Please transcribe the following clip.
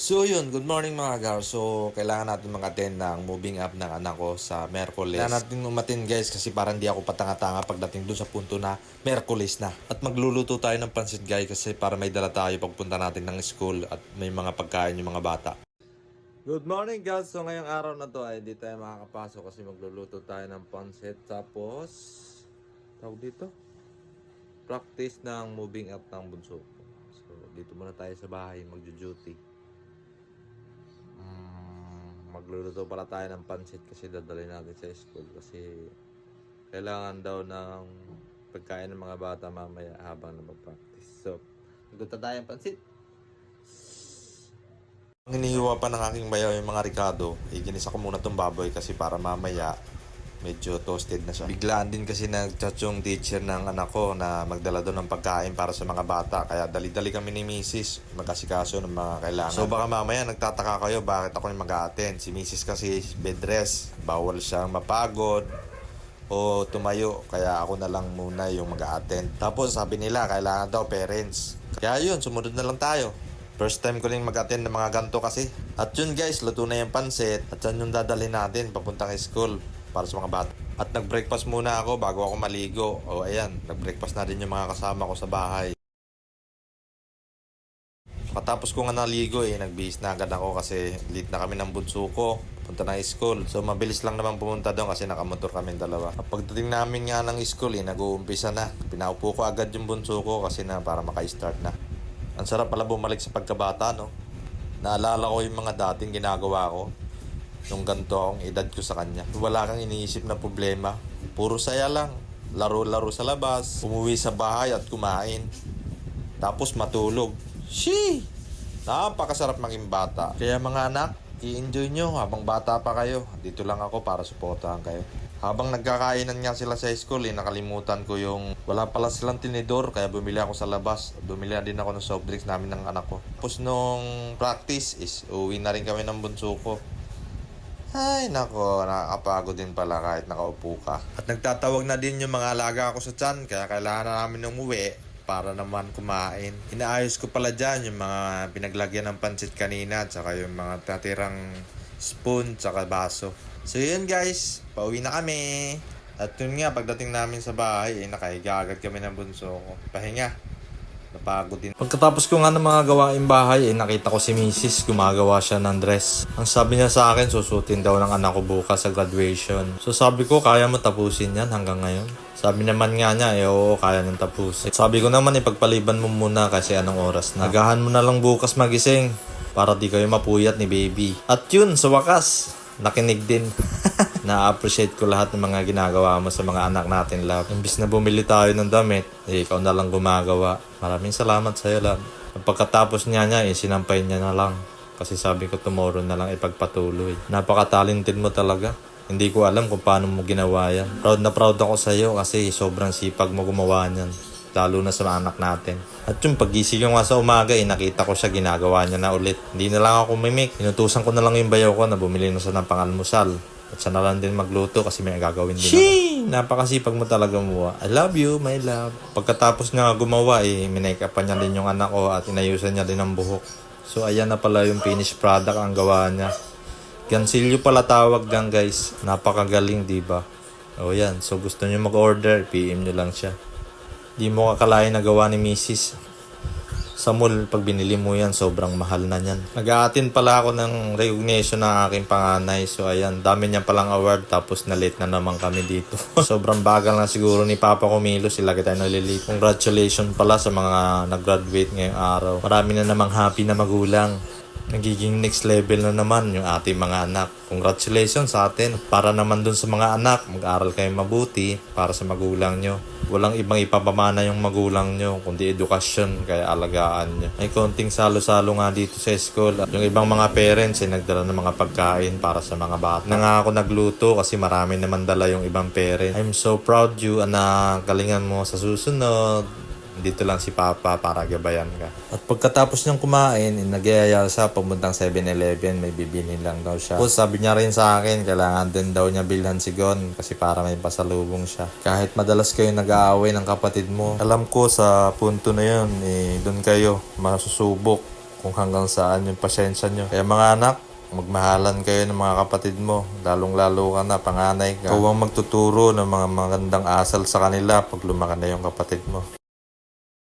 So yun, good morning mga gar. So kailangan natin mag-attend ng moving up ng anak ko sa Merkulis. Kailangan natin umatin guys kasi parang di ako patanga-tanga pagdating dun sa punto na Merkulis na. At magluluto tayo ng pansit guys kasi para may dala tayo pagpunta natin ng school at may mga pagkain yung mga bata. Good morning guys! So ngayong araw na to ay di tayo makakapasok kasi magluluto tayo ng pansit. Tapos, tawag dito? Practice ng moving up ng bunso ko. So dito muna tayo sa bahay magjo-duty. Mm, magluluto pala tayo ng pansit kasi dadalhin natin sa school kasi kailangan daw ng pagkain ng mga bata mamaya habang nagpa-practice. So, magluto tayo ng pansit. Ang hinihiwa pa ng aking bayaw yung mga ricado, iginisa ko muna tong baboy kasi para mamaya medyo toasted na siya. Biglaan din kasi nag-chat yung teacher ng anak ko na magdala doon ng pagkain para sa mga bata. Kaya dali-dali kami ni Mrs. magkasikaso ng mga kailangan. So baka mamaya nagtataka kayo bakit ako yung mag-attend. Si Mrs. kasi bed rest. Bawal siyang mapagod o tumayo. Kaya ako na lang muna yung mag-attend. Tapos sabi nila kailangan daw parents. Kaya yun, sumunod na lang tayo. First time ko rin mag-attend ng mga ganto kasi. At yun guys, luto na yung pansit. At yan yung dadalhin natin papuntang school para sa mga bata. At nag-breakfast muna ako bago ako maligo. O ayan, nag-breakfast na din yung mga kasama ko sa bahay. Katapos ko nga naligo eh, nagbihis na agad ako kasi late na kami ng bunso ko. Punta na school. So mabilis lang naman pumunta doon kasi nakamotor kami dalawa. At pagdating namin nga ng school eh, nag-uumpisa na. Pinaupo ko agad yung bunso ko kasi na para maka-start na. Ang sarap pala bumalik sa pagkabata, no? Naalala ko yung mga dating ginagawa ko nung ganito akong edad ko sa kanya. Wala kang iniisip na problema. Puro saya lang. Laro-laro sa labas. Umuwi sa bahay at kumain. Tapos matulog. She! Napakasarap maging bata. Kaya mga anak, i-enjoy nyo habang bata pa kayo. Dito lang ako para suportahan kayo. Habang nagkakainan nga sila sa school, eh, nakalimutan ko yung wala pala silang tinidor kaya bumili ako sa labas. Bumili din ako ng soft drinks namin ng anak ko. Tapos nung practice is uwi na rin kami ng bunso ko. Ay, nako, nakakapagod din pala kahit nakaupo ka. At nagtatawag na din yung mga alaga ko sa tiyan, kaya kailangan na namin umuwi para naman kumain. Inaayos ko pala dyan yung mga pinaglagyan ng pansit kanina, tsaka yung mga tatirang spoon, tsaka baso. So yun guys, pauwi na kami. At yun nga, pagdating namin sa bahay, eh, nakahiga agad kami ng bunso ko. Pahinga. Napagod din. Pagkatapos ko nga ng mga gawaing bahay, eh, nakita ko si Mrs. gumagawa siya ng dress. Ang sabi niya sa akin, susutin daw ng anak ko bukas sa graduation. So sabi ko, kaya mo tapusin yan hanggang ngayon? Sabi naman nga niya, eh oo, kaya nang tapusin. Sabi ko naman, ipagpaliban mo muna kasi anong oras na. Agahan mo na lang bukas magising para di kayo mapuyat ni baby. At yun, sa wakas, nakinig din. Na-appreciate ko lahat ng mga ginagawa mo sa mga anak natin, love. Imbis na bumili tayo ng damit, eh, ikaw na lang gumagawa. Maraming salamat sa'yo, love. At pagkatapos niya niya, eh, sinampay niya na lang. Kasi sabi ko tomorrow na lang ipagpatuloy. Napaka-talented mo talaga. Hindi ko alam kung paano mo ginawa yan. Proud na proud ako sa'yo kasi sobrang sipag mo gumawa niyan. Lalo na sa mga anak natin. At yung pagising ko nga sa umaga, eh, nakita ko siya ginagawa niya na ulit. Hindi na lang ako mimik. Inutusan ko na lang yung bayaw ko na bumili na siya ng pangalmusal. At siya na lang din magluto kasi may gagawin din Shee! Napakasipag mo talaga mo. I love you, my love. Pagkatapos nga gumawa, eh, minake up pa niya din yung anak ko at inayusan niya din ang buhok. So, ayan na pala yung finished product ang gawa niya. Gansilyo pala tawag dyan, guys. Napakagaling, di ba? O yan. So, gusto niyo mag-order, PM niyo lang siya. Di mo kakalain na gawa ni Mrs. Sa mall, pag binili mo yan, sobrang mahal na yan. Nag-aatin pala ako ng recognition ng aking panganay. So, ayan, dami niya palang award. Tapos, na-late na naman kami dito. sobrang bagal na siguro ni Papa Kumilo. Sila kita nalilate. Congratulations pala sa mga nag-graduate ngayong araw. Marami na namang happy na magulang nagiging next level na naman yung ating mga anak. Congratulations sa atin. Para naman dun sa mga anak, mag-aral kayo mabuti para sa magulang nyo. Walang ibang ipapamana yung magulang nyo, kundi edukasyon, kaya alagaan nyo. May konting salo-salo nga dito sa school. Yung ibang mga parents ay nagdala ng mga pagkain para sa mga bata. Na nga ako nagluto kasi marami naman dala yung ibang parents. I'm so proud you, anak. Galingan mo sa susunod dito lang si Papa para gabayan ka. At pagkatapos niyang kumain, eh, nagyayaya siya pamuntang 7-Eleven, may bibili lang daw siya. Tapos sabi niya rin sa akin, kailangan din daw niya bilhan si Gon kasi para may pasalubong siya. Kahit madalas kayo nag-aaway ng kapatid mo, alam ko sa punto na yun, eh, doon kayo masusubok kung hanggang saan yung pasensya nyo. Kaya mga anak, magmahalan kayo ng mga kapatid mo. Lalong-lalo ka na, panganay ka. Ikaw ang magtuturo ng mga magandang asal sa kanila pag lumaki na yung kapatid mo.